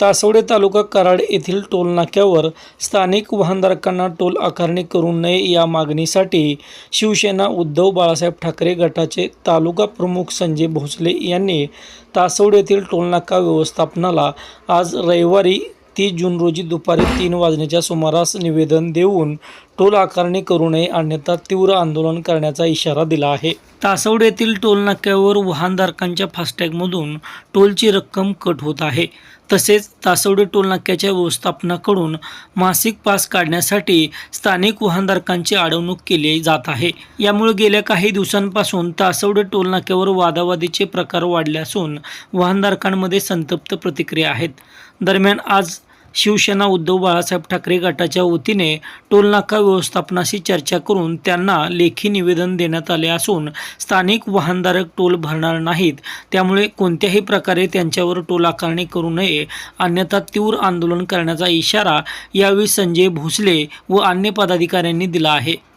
तासवडे तालुका कराड येथील टोल नाक्यावर स्थानिक वाहनधारकांना टोल आकारणी करू नये या मागणीसाठी शिवसेना उद्धव बाळासाहेब ठाकरे गटाचे तालुका प्रमुख संजय भोसले यांनी तासवडे येथील टोलनाका व्यवस्थापनाला आज रविवारी तीस जून रोजी दुपारी तीन वाजण्याच्या सुमारास निवेदन देऊन टोल आकारणी करू नये अन्यथा तीव्र आंदोलन करण्याचा इशारा दिला आहे. तासवडे येथील टोल नाक्यावर वाहनधारकांच्या फास्टॅगमधून टोलची रक्कम कट होत आहे. तसेच तासवडे टोलनाक्याच्या व्यवस्थापनाकडून मासिक पास काढण्यासाठी स्थानिक वाहनधारकांची अडवणूक केली जात आहे. यामुळे गेल्या काही दिवसांपासून तासवडे टोलनाक्यावर वादावादीचे प्रकार वाढले असून वाहनधारकांमध्ये संतप्त प्रतिक्रिया आहेत. दरम्यान आज शिवसेना उद्धव बाळासाहेब ठाकरे गटाच्या वतीने टोलनाका व्यवस्थापनाशी चर्चा करून त्यांना लेखी निवेदन देण्यात आले असून स्थानिक वाहनधारक टोल भरणार नाहीत. त्यामुळे कोणत्याही प्रकारे त्यांच्यावर टोल आकारणी करू नये अन्यथा तीव्र आंदोलन करण्याचा इशारा यावेळी संजय भोसले व अन्य पदाधिकाऱ्यांनी दिला आहे.